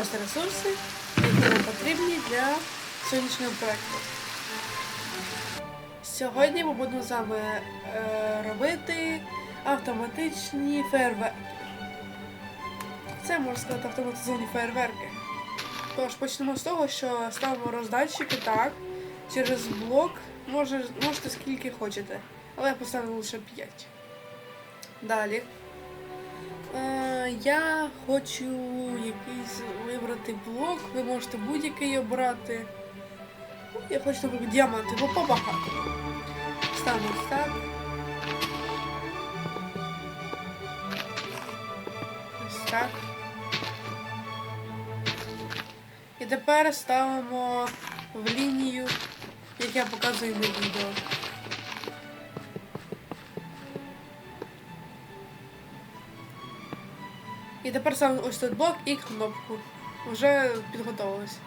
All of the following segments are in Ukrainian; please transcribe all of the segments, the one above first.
ось ресурси, які нам потрібні для сьогоднішнього проекту. Сьогодні ми будемо з вами е, робити автоматичні фейерверки. Це можна сказати автоматизовані фейерверки. Тож почнемо з того, що ставимо роздатчики так. Через блок може, можете скільки хочете. Але я поставлю лише 5. Далі. Е, я хочу якийсь вибрати блок. Ви можете будь-який обрати. Ну, Я хочу, наприклад, діаманти, бо побагато. Ставимо так. Ось так. І тепер ставимо в лінію, як я показую на відео. І тепер ставимо ось тут блок і кнопку. Вже підготовились.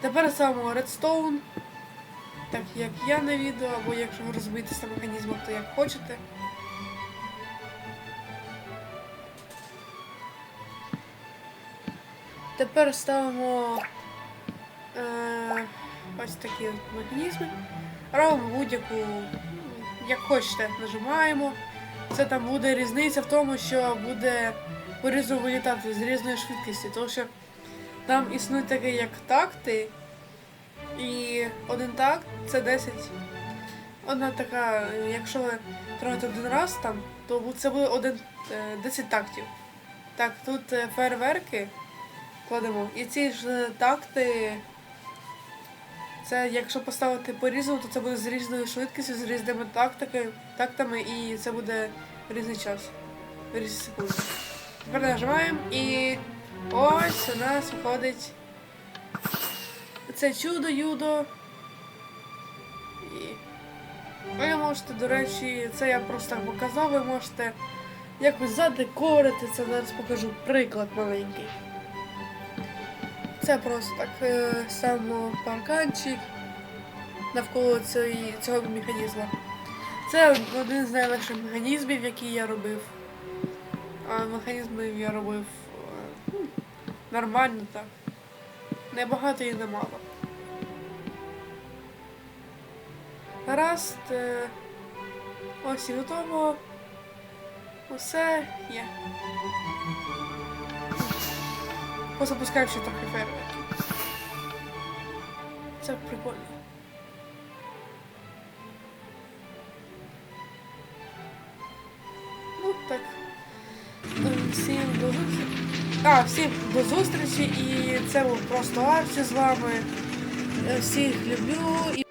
Тепер ставимо редстоун. Так як я на відео, або якщо ви розумієтеся на механізмах, то як хочете. Тепер ставимо е, ось такі механізми. Робимо будь-яку, як хочете, нажимаємо. Це там буде різниця в тому, що буде по-різному вилітати з різної швидкості, тому що там існує таке як такти, і один такт це 10. Одна така, е, якщо ви тронете один раз там, то це буде один, е, 10 тактів. Так, тут е, фейерверки кладемо. І ці ж е, такти. Це якщо поставити по-різному, то це буде з різною швидкістю, з різними тактики, тактами, і це буде різний час. Різні секунди. Нажимаємо і ось у нас виходить це чудо-юдо. І ви можете, до речі, це я просто так показав, ви можете якось задекорити це. Зараз покажу приклад маленький. Це просто так е, само парканчик навколо цієї, цього механізму. Це один з найлегших механізмів, які я робив. А механізмів я робив е, ну, нормально так. Небагато і немало. Гаразд. е, Ось і готово. Усе є. Позапускаю ще трохи фейерверків. Це прикольно. Всім до. А, всім до зустрічі і це був просто Арчі з вами. Всіх люблю